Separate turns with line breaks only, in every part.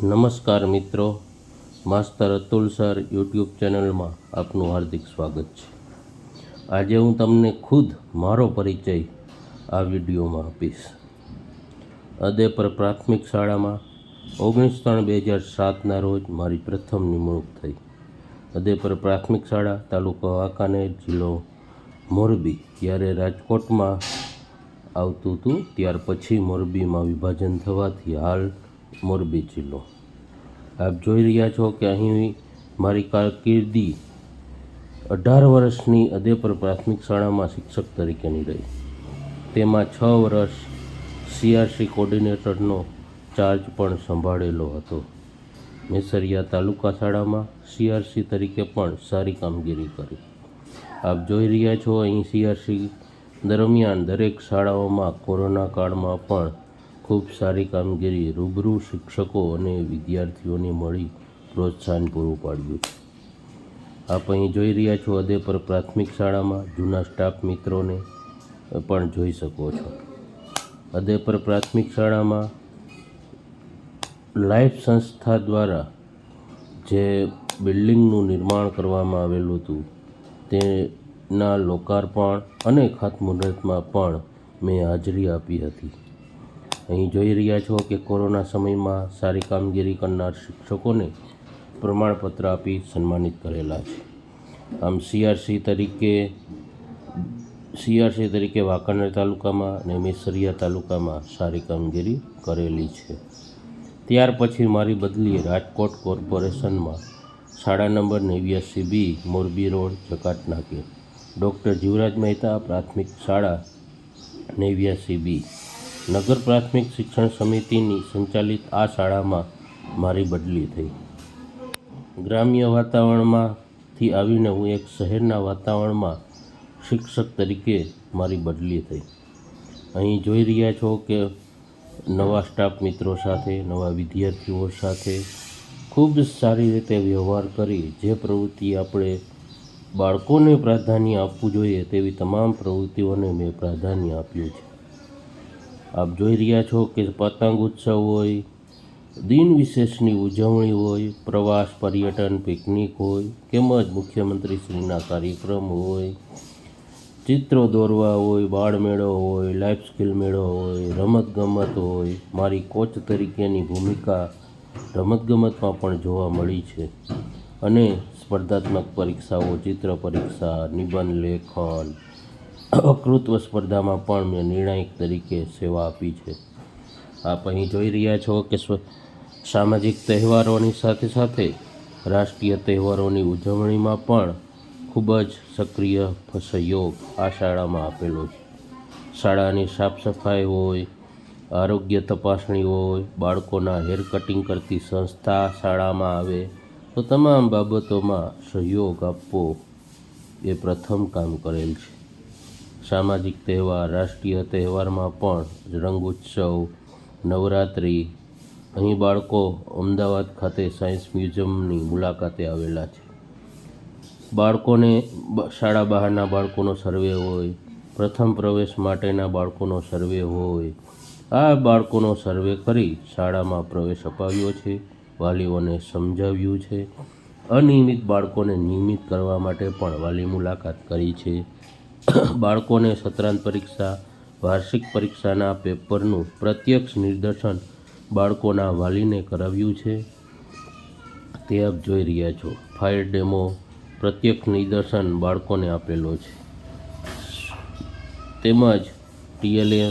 નમસ્કાર મિત્રો, માસ્તર Atul sir YouTube ચેનલમાં આપનું હાર્દિક સ્વાગત છે. આજે હું તમને ખુદ મારો પરિચય આ વિડીયોમાં આપીશ. અદેપર પ્રાથમિક શાળામાં ઓગણીસ ત્રણ બે હજાર સાતના રોજ મારી પ્રથમ નિમણૂક થઈ. અદેપર પ્રાથમિક શાળા તાલુકો વાંકાનેર જિલ્લો મોરબી, જ્યારે રાજકોટમાં આવતું હતું, ત્યાર પછી મોરબીમાં વિભાજન થવાથી હાલ મોરબી જિલ્લો. આપ જોઈ રહ્યા છો કે અહીં મારી કારકિર્દી અઢાર વર્ષની અદેપર પ્રાથમિક શાળામાં શિક્ષક તરીકેની રહી. તેમાં છ વર્ષ સીઆરસી કોર્ડિનેટરનો ચાર્જ પણ સંભાળેલો હતો. મેસરિયા તાલુકા શાળામાં સીઆરસી તરીકે પણ સારી કામગીરી કરી. આપ જોઈ રહ્યા છો અહીં સીઆરસી દરમિયાન દરેક શાળાઓમાં કોરોના કાળમાં પણ ખૂબ સારી કામગીરી રૂબરૂ શિક્ષકો અને વિદ્યાર્થીઓને મળી પ્રોત્સાહન પૂરું પાડ્યું. છે આપ અહીં જોઈ રહ્યા છો અદેપર પ્રાથમિક શાળામાં જૂના સ્ટાફ મિત્રોને પણ જોઈ શકો છો. અદેપર પ્રાથમિક શાળામાં લાઈફ સંસ્થા દ્વારા જે બિલ્ડિંગનું નિર્માણ કરવામાં આવેલું હતું, તેના લોકાર્પણ અને ખાતમુહૂર્તમાં પણ મેં હાજરી આપી હતી. અહીં જોઈ રહ્યા છો કે કોરોના સમયમાં સારી કામગીરી કરનાર શિક્ષકોને પ્રમાણપત્ર આપી સન્માનિત કરેલા છે. આમ સીઆરસી તરીકે સીઆરસી તરીકે વાંકાનેર તાલુકામાં અને મેસરિયા તાલુકામાં સારી કામગીરી કરેલી છે. ત્યાર પછી મારી બદલી રાજકોટ કોર્પોરેશનમાં શાળા નંબર નેવ્યાસી બી, મોરબી રોડ જકાત નાકે ડૉક્ટર જીવરાજ મહેતા પ્રાથમિક શાળા નેવ્યાસી બી. નગર પ્રાથમિક શિક્ષણ સમિતિની સંચાલિત આ શાળામાં મારી બદલી થઈ. ગ્રામ્ય વાતાવરણમાંથી આવીને હું એક શહેરના વાતાવરણમાં શિક્ષક તરીકે મારી બદલી થઈ. અહીં જોઈ રહ્યા છો કે નવા સ્ટાફ મિત્રો સાથે, નવા વિદ્યાર્થીઓ સાથે ખૂબ જ સારી રીતે વ્યવહાર કરી જે પ્રવૃત્તિ આપણે બાળકોને પ્રાધાન્ય આપવું જોઈએ તેવી તમામ પ્રવૃત્તિઓને મેં પ્રાધાન્ય આપ્યું છે. આપ જોઈ રહ્યા છો કે પતંગ ઉત્સવ હોય, દિન વિશેષની ઉજવણી હોય, પ્રવાસ, પર્યટન, પિકનિક હોય, તેમજ મુખ્યમંત્રીશ્રીના કાર્યક્રમ હોય, ચિત્રો દોરવા હોય બાળમેળો હોય, લાઈફ સ્કિલ મેળો હોય, રમતગમત હોય, મારી કોચ તરીકેની ભૂમિકા રમતગમતમાં પણ જોવા મળી છે. અને સ્પર્ધાત્મક પરીક્ષાઓ, ચિત્ર પરીક્ષા, નિબંધ લેખન વક્તૃત્વ સ્પર્ધામાં પણ મેં નિર્ણાયક તરીકે સેવા આપી છે. આપ અહીં જોઈ રહ્યા છો કે સામાજિક તહેવારોની સાથે સાથે રાષ્ટ્રીય તહેવારોની ઉજવણીમાં પણ ખૂબ જ સક્રિય સહયોગ આ શાળામાં આપેલો છે. શાળાની સાફ સફાઈ હોય, આરોગ્ય તપાસણી હોય, બાળકોના હેર કટિંગ કરતી સંસ્થા શાળામાં આવે, તો તમામ બાબતોમાં સહયોગ આપવો એ પ્રથમ કામ કરેલ છે. સામાજિક તહેવાર, રાષ્ટ્રીય તહેવારમાં પણ રંગોત્સવ નવરાત્રિ. અહીં બાળકો અમદાવાદ ખાતે સાયન્સ મ્યુઝિયમની મુલાકાતે આવેલા છે. બાળકોને શાળા બહારના બાળકોનો સર્વે હોય, પ્રથમ પ્રવેશ માટેના બાળકોનો સર્વે હોય, આ બાળકોનો સર્વે કરી શાળામાં પ્રવેશ અપાવ્યો છે, વાલીઓને સમજાવ્યું છે. અનિયમિત બાળકોને નિયમિત કરવા માટે પણ વાલી મુલાકાત કરી છે. બાળકોને સત્રાંત પરીક્ષા, વાર્ષિક પરીક્ષાના પેપરનું પ્રત્યક્ષ નિદર્શન બાળકોના વાલીને કરાવ્યું છે. તે આપ જોઈ રહ્યા છો. ફાયર ડેમો પ્રત્યક્ષ નિદર્શન બાળકોને આપેલો છે. તેમજ ટીએલએ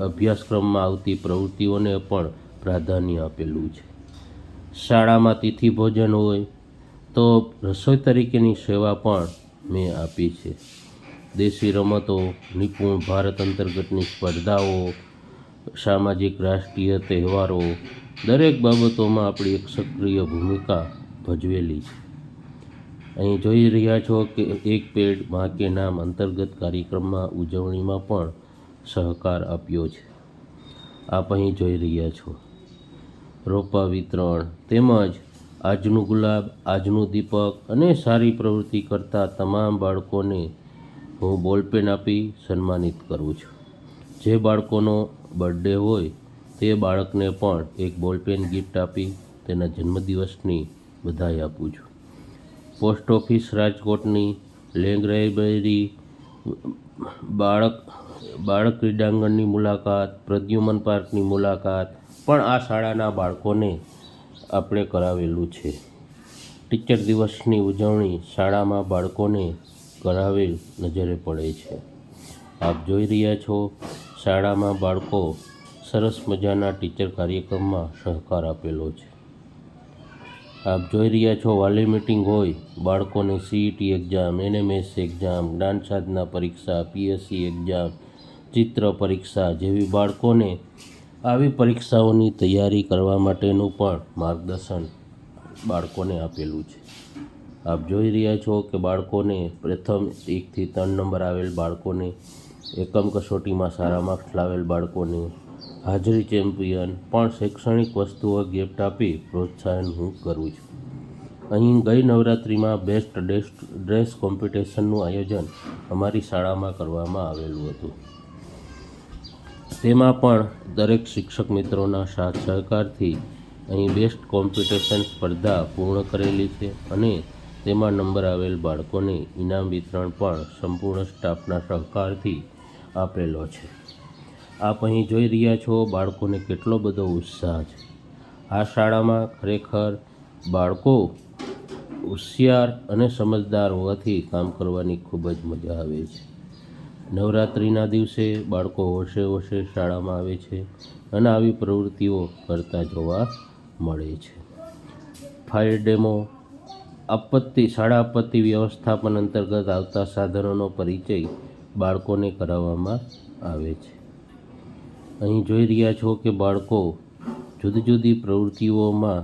અભ્યાસક્રમમાં આવતી પ્રવૃત્તિઓને પણ પ્રાધાન્ય આપેલું છે. શાળામાં તિથિ ભોજન હોય તો રસોઈ તરીકેની સેવા પણ મેં આપી છે. દેશી રમતો, નિપુણ ભારત અંતર્ગતની સ્પર્ધાઓ, સામાજિક રાષ્ટ્રીય તહેવારો, દરેક બાબતોમાં આપણી એક સક્રિય ભૂમિકા ભજવેલી છે. અહીં જોઈ રહ્યા છો કે એક પેડમાં કે નામ અંતર્ગત કાર્યક્રમમાં ઉજવણીમાં પણ સહકાર આપ્યો છે. આપ અહીં જોઈ રહ્યા છો. રોપા વિતરણ તેમજ આજનું ગુલાબ, આજનું દીપક અને સારી પ્રવૃત્તિ કરતા તમામ બાળકોને હું બોલપેન આપી સન્માનિત કરું છું. જે બાળકોનો બર્થડે હોય તે બાળકને પણ એક બોલપેન ગિફ્ટ આપી તેના જન્મદિવસની બધાઈ આપું છું. પોસ્ટ ઓફિસ રાજકોટની લેંગ લાઇબ્રેરી બાળક બાળક ક્રીડાંગણની મુલાકાત, પ્રદ્યુમન પાર્કની મુલાકાત પણ આ શાળાના બાળકોને આપણે કરાવેલું છે. ટીચર દિવસની ઉજવણી શાળામાં બાળકોને કરાવેલ નજરે પડે છે. આપ જોઈ રહ્યા છો, શાળામાં બાળકો સરસ મજાના ટીચર કાર્યક્રમમાં સહકાર આપેલો છે. આપ જોઈ રહ્યા છો, વાલી મિટિંગ હોય, બાળકોને સીઈટી એક્ઝામ, એનએમએસ એક્ઝામ, જ્ઞાન સાધના પરીક્ષા, પીએસસી એક્ઝામ, ચિત્ર પરીક્ષા જેવી બાળકોને આવી પરીક્ષાઓની તૈયારી કરવા માટેનું પણ માર્ગદર્શન બાળકોને આપેલું છે. આપ જોઈ રહ્યા છો કે બાળકોને પ્રથમ એકથી ત્રણ નંબર આવેલ બાળકોને એકમ કસોટીમાં સારા માર્ક્સ લાવેલ બાળકોને હાજરી ચેમ્પિયન પણ શૈક્ષણિક વસ્તુઓ ગિફ્ટ આપી પ્રોત્સાહન હું કરું છું. અહીં ગઈ નવરાત્રિમાં બેસ્ટ ડ્રેસ ડ્રેસ કોમ્પિટિશનનું આયોજન અમારી શાળામાં કરવામાં આવેલું હતું. તેમાં પણ દરેક શિક્ષક મિત્રોના સાથ સહકારથી અહીં બેસ્ટ કોમ્પિટિશન સ્પર્ધા પૂર્ણ કરેલી છે અને તેમાં નંબર આવેલ બાળકોને ઇનામ વિતરણ પણ સંપૂર્ણ સ્ટાફના સહકારથી આપેલો છે. આપ અહીં જોઈ રહ્યા છો બાળકોને કેટલો બધો ઉત્સાહ છે. આ શાળામાં ખરેખર બાળકો હોશિયાર અને સમજદાર હોવાથી કામ કરવાની ખૂબ જ મજા આવે છે. નવરાત્રિના દિવસે બાળકો હોશે હોશે શાળામાં આવે છે અને આવી પ્રવૃત્તિઓ કરતા જોવા મળે છે. ફાયર ડેમો આપત્તિ, શાળા આપત્તિ વ્યવસ્થાપન અંતર્ગત આવતા સાધનોનો પરિચય બાળકોને કરાવવામાં આવે છે. અહીં જોઈ રહ્યા છો કે બાળકો જુદી જુદી પ્રવૃત્તિઓમાં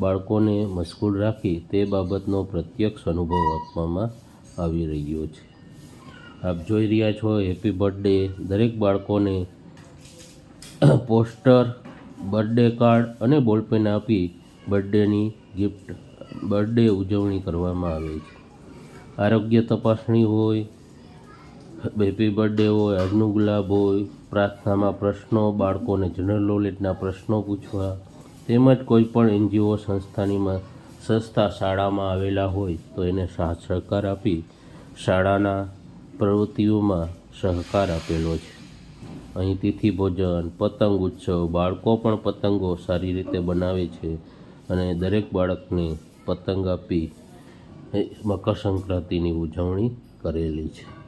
બાળકોને મશગુલ રાખી તે બાબતનો પ્રત્યક્ષ અનુભવ આપવામાં આવી રહ્યો છે. આપ જોઈ રહ્યા છો, હેપી બર્થડે, દરેક બાળકોને પોસ્ટર, બર્થડે કાર્ડ અને બોલપેન આપી બર્થડેની ગિફ્ટ બર્થડે ઉજવણી કરવામાં આવે છે. આરોગ્ય તપાસણી હોય હેપી બર્થડે હોય આજનું ગુલાબ હોય, પ્રાર્થનામાં પ્રશ્નો, બાળકોને જનરલ નોલેજના પ્રશ્નો પૂછવા, તેમજ કોઈ પણ એનજીઓ સંસ્થાનીમાં સંસ્થા શાળામાં આવેલા હોય તો એને સહકાર આપી શાળાના પ્રવૃત્તિઓમાં સહકાર આપેલો છે. અહીં તિથિ ભોજન, પતંગ ઉત્સવ, બાળકો પણ પતંગો સારી રીતે બનાવે છે અને દરેક બાળકને પતંગ આપી મકર સંક્રાંતિની ઉજવણી કરેલી છે.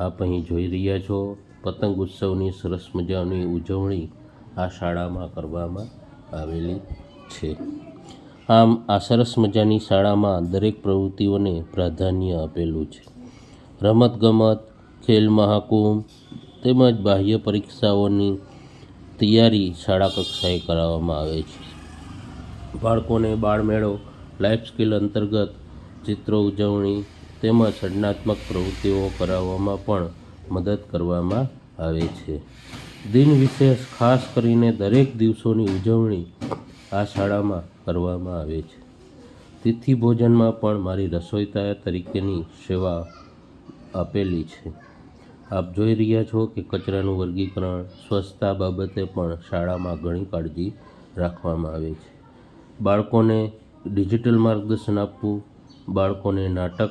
આપ અહીં જોઈ રહ્યા છો, પતંગ ઉત્સવની સરસ મજાની ઉજવણી આ શાળામાં કરવામાં આવેલી છે. આમ, આ સરસ મજાની શાળામાં દરેક પ્રવૃત્તિઓને પ્રાધાન્ય આપેલું છે. રમતગમત ખેલ મહાકુંભ તેમજ બાહ્ય પરીક્ષાઓની તૈયારી શાળા કક્ષાએ કરાવવામાં આવે છે. બાળકોને બાળમેળો લાઈફ સ્કિલ અંતર્ગત ચિત્રો ઉજવણી તેમજ સર્જનાત્મક પ્રવૃત્તિઓ કરાવવામાં પણ મદદ કરવામાં આવે છે. દિન વિશેષ ખાસ કરીને દરેક દિવસોની ઉજવણી આ શાળામાં કરવામાં આવે છે. તિથિ ભોજનમાં પણ મારી રસોઈતા તરીકેની સેવા આપેલી છે. આપ જોઈ રહ્યા છો કે કચરાનું વર્ગીકરણ સ્વચ્છતા બાબતે પણ શાળામાં ઘણી કાળજી રાખવામાં આવે છે. બાળકોને ડિજિટલ માર્ગદર્શન આપવું, બાળકોને નાટક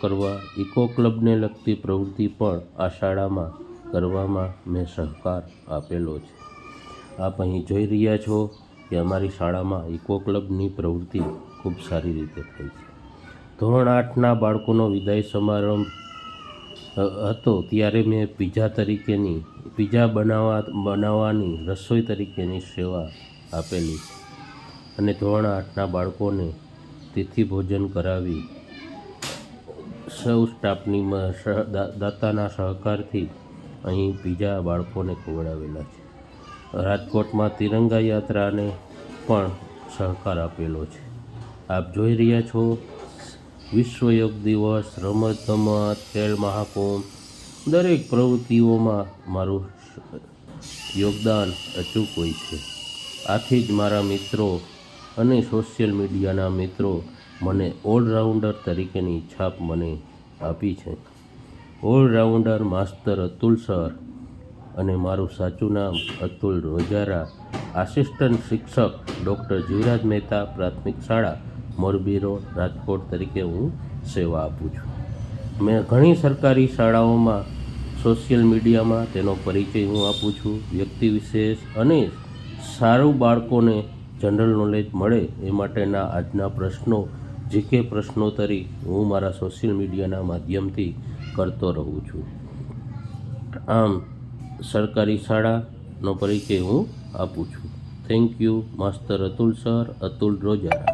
કરવા, ઇકો ક્લબને લગતી પ્રવૃત્તિ પણ આ શાળામાં કરવામાં મેં સહકાર આપેલો છે. આપ અહીં જોઈ રહ્યા છો કે અમારી શાળામાં ઇકો ક્લબની પ્રવૃત્તિ ખૂબ સારી રીતે થઈ છે. ધોરણ આઠના બાળકોનો વિદાય સમારંભ હતો ત્યારે મેં પીઝા તરીકેની, પીઝા બનાવવા બનાવવાની રસોઈ તરીકેની સેવા આપેલી છે. અને ધોરણ આઠના બાળકોને તિથિ ભોજન કરાવી સૌ સ્ટાફની દાતાના સહકારથી અહીં બીજા બાળકોને ખવડાવેલા છે. રાજકોટમાં તિરંગા યાત્રાને પણ સહકાર આપેલો છે. આપ જોઈ રહ્યા છો વિશ્વ યોગ દિવસ, રમત ગમત, ખેલ મહાકુંભ, દરેક પ્રવૃત્તિઓમાં મારું યોગદાન અચૂક હોય છે. આથી જ મારા મિત્રો અને સોશિયલ મીડિયાના મિત્રો મને ઓલરાઉન્ડર તરીકેની છાપ મને આપી છે. ઓલરાઉન્ડર માસ્તર અતુલ સર અને મારું સાચું નામ અતુલ રોજારા, આસિસ્ટન્ટ શિક્ષક ડૉક્ટર જીવરાજ મહેતા, પ્રાથમિક શાળા મોરબી રોડ, રાજકોટ તરીકે હું સેવા આપું છું. મેં ઘણી સરકારી શાળાઓમાં સોશિયલ મીડિયામાં તેનો પરિચય હું આપું છું. વ્યક્તિ વિશેષ અને સારું બાળકોને જનરલ નોલેજ મળે એ માટેના આજના પ્રશ્નો જીકે પ્રશ્નોત્તરી હું મારા સોશિયલ મીડિયાના માધ્યમથી કરતો રહું છું. આમ, સરકારી શાળાનો પરિચય હું આપું છું. Thank you master Atul sir Atul Rojara